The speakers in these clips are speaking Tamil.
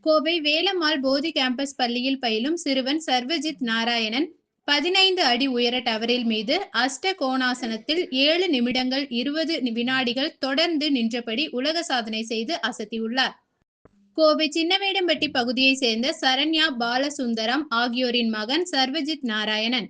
கோவை வேலம்மாள் போதி கேம்பஸ் பள்ளியில் பயிலும் சிறுவன் சர்வஜித் நாராயணன் பதினைந்து அடி உயர டவரில் மீது அஷ்ட கோணாசனத்தில் ஏழு நிமிடங்கள் இருபது வினாடிகள் தொடர்ந்து நின்றபடி உலக சாதனை செய்து அசத்தியுள்ளார். கோவை சின்னவேடம்பட்டி பகுதியைச் சேர்ந்த சரண்யா பாலசுந்தரம் ஆகியோரின் மகன் சர்வஜித் நாராயணன்.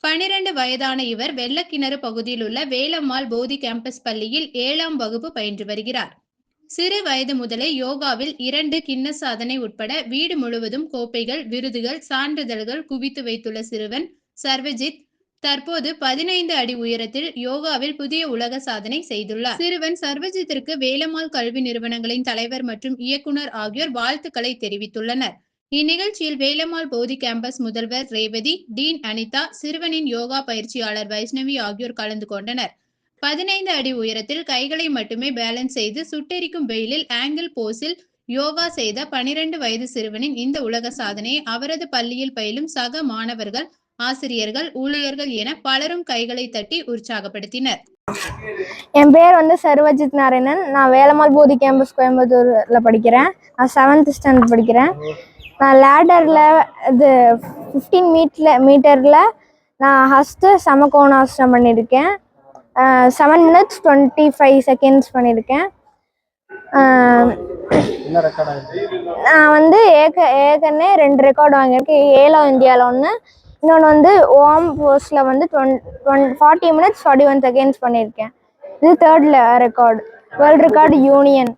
பனிரெண்டு வயதான இவர் வெள்ளக்கிணறு பகுதியில் உள்ள வேலம்மாள் போதி கேம்பஸ் பள்ளியில் ஏழாம் வகுப்பு பயின்று வருகிறார். சிறு வயது முதலே யோகாவில் இரண்டு கிண்ண சாதனை உட்பட வீடு முழுவதும் கோப்பைகள் விருதுகள் சான்றிதழ்கள் குவித்து வைத்துள்ள சிறுவன் சர்வஜித் தற்போது பதினைந்து அடி உயரத்தில் யோகாவில் புதிய உலக சாதனை செய்துள்ளார். சிறுவன் சர்வஜித்திற்கு வேலம்மாள் கல்வி நிறுவனங்களின் தலைவர் மற்றும் இயக்குனர் ஆகியோர் வாழ்த்துக்களை தெரிவித்துள்ளனர். இந்நிகழ்ச்சியில் வேலம்மாள் போதி கேம்பஸ் முதல்வர் ரேவதி டீன் அனிதா சிறுவனின் யோகா பயிற்சியாளர் வைஷ்ணவி ஆகியோர் கலந்து கொண்டனர். பதினைந்து அடி உயரத்தில் கைகளை மட்டுமே பேலன்ஸ் செய்து சுட்டெரிக்கும் வெயிலில் ஆங்கிள் போஸில் யோகா செய்த பனிரெண்டு வயது சிறுவனின் இந்த உலக சாதனையை அவரது பள்ளியில் பயிலும் சக மாணவர்கள் ஆசிரியர்கள் ஊழியர்கள் என பலரும் கைகளை தட்டி உற்சாகப்படுத்தினர். என் பேர் வந்து சர்வஜித் நாராயணன். நான் வேலம்மாள் போதி கேம்பஸ் கோயம்புத்தூரில் படிக்கிறேன். நான் செவன்த் ஸ்டாண்டர்ட் படிக்கிறேன். நான் லேடரில் இது ஃபிஃப்டீன் மீட்டில் மீட்டரில் நான் ஃபஸ்ட்டு சமகோணாசனம் பண்ணியிருக்கேன். Seven minutes twenty five seconds பண்ணியிருக்கேன். நான் வந்து ஏக ஏற்கனவே ரெண்டு ரெக்கார்டு வாங்கியிருக்கேன். ஏலோ இந்தியாவில் ஒன்று இன்னொன்று வந்து ஓம் போஸ்டில் வந்து டுவென் டுவென் forty minutes forty one seconds பண்ணியிருக்கேன். இது தேர்டில் ரெக்கார்டு வேர்ல்டு ரெக்கார்டு யூனியன்